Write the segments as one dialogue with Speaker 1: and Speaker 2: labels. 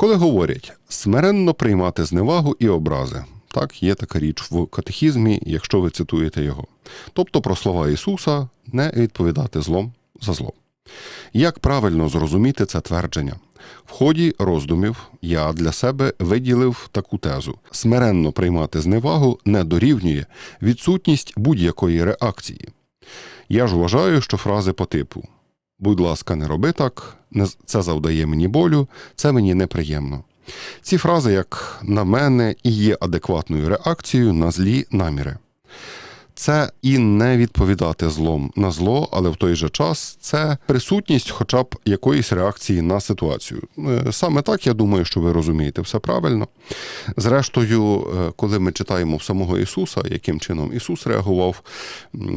Speaker 1: Коли говорять смиренно приймати зневагу і образи. Так, є така річ в катехізмі, якщо ви цитуєте його. Тобто про слова Ісуса не відповідати злом за зло. Як правильно зрозуміти це твердження? В ході роздумів я для себе виділив таку тезу: смиренно приймати зневагу не дорівнює відсутність будь-якої реакції. Я ж вважаю, що фрази по типу будь ласка, не роби так, це завдає мені болю, це мені неприємно. Ці фрази, як на мене, і є адекватною реакцією на злі наміри. Це і не відповідати злом на зло, але в той же час це присутність хоча б якоїсь реакції на ситуацію. Е, Саме так я думаю, що ви розумієте все правильно. Зрештою, е, коли ми читаємо в самого Ісуса, яким чином Ісус реагував,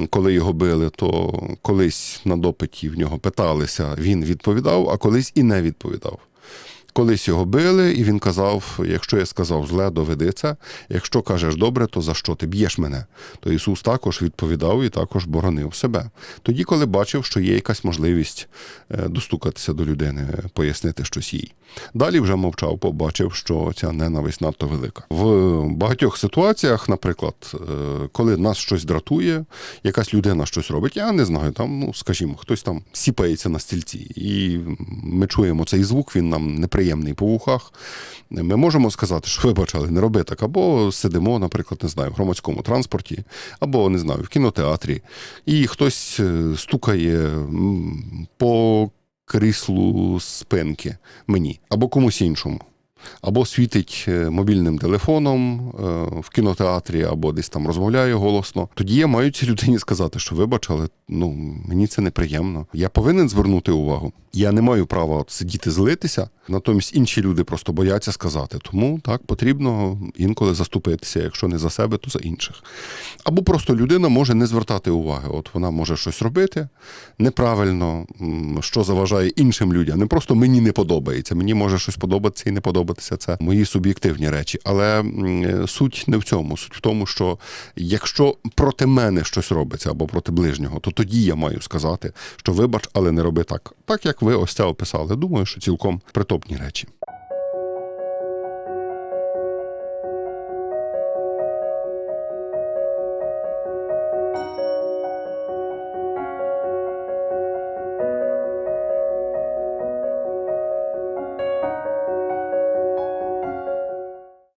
Speaker 1: коли його били, то колись на допиті в нього питалися, він відповідав, а колись і не відповідав. Колись його били, і він казав: якщо я сказав зле, доведи це. Якщо кажеш добре, то за що ти б'єш мене? То Ісус також відповідав і також боронив себе. Тоді, коли бачив, що є якась можливість е, достукатися до людини, пояснити щось їй. Далі вже мовчав, побачив, що ця ненависть надто велика. В багатьох ситуаціях, наприклад, е, коли нас щось дратує, якась людина щось робить, я не знаю, там, ну скажімо, хтось там сіпається на стільці, і ми чуємо цей звук, він нам неприємний по вухах. Ми можемо сказати, що вибачали, не роби так, або сидимо, наприклад, не знаю, в громадському транспорті, або не знаю, в кінотеатрі, і хтось е, стукає по кріслу спинки мені або комусь іншому. Або світить е, мобільним телефоном е, в кінотеатрі, або десь там розмовляє голосно. Тоді я маю цій людині сказати, що вибач, але ну мені це неприємно. Я повинен звернути увагу. Я не маю права от сидіти злитися, натомість інші люди просто бояться сказати. Тому так потрібно інколи заступитися, якщо не за себе, то за інших. Або просто людина може не звертати уваги. От вона може щось робити неправильно, що заважає іншим людям. Не просто мені не подобається. Мені може щось подобатися і не подобатися. Це мої суб'єктивні речі. Але суть не в цьому. Суть в тому, що якщо проти мене щось робиться або проти ближнього, то тоді я маю сказати, що вибач, але не роби так. Так як ви ось це описали. Думаю, що цілком притопні речі.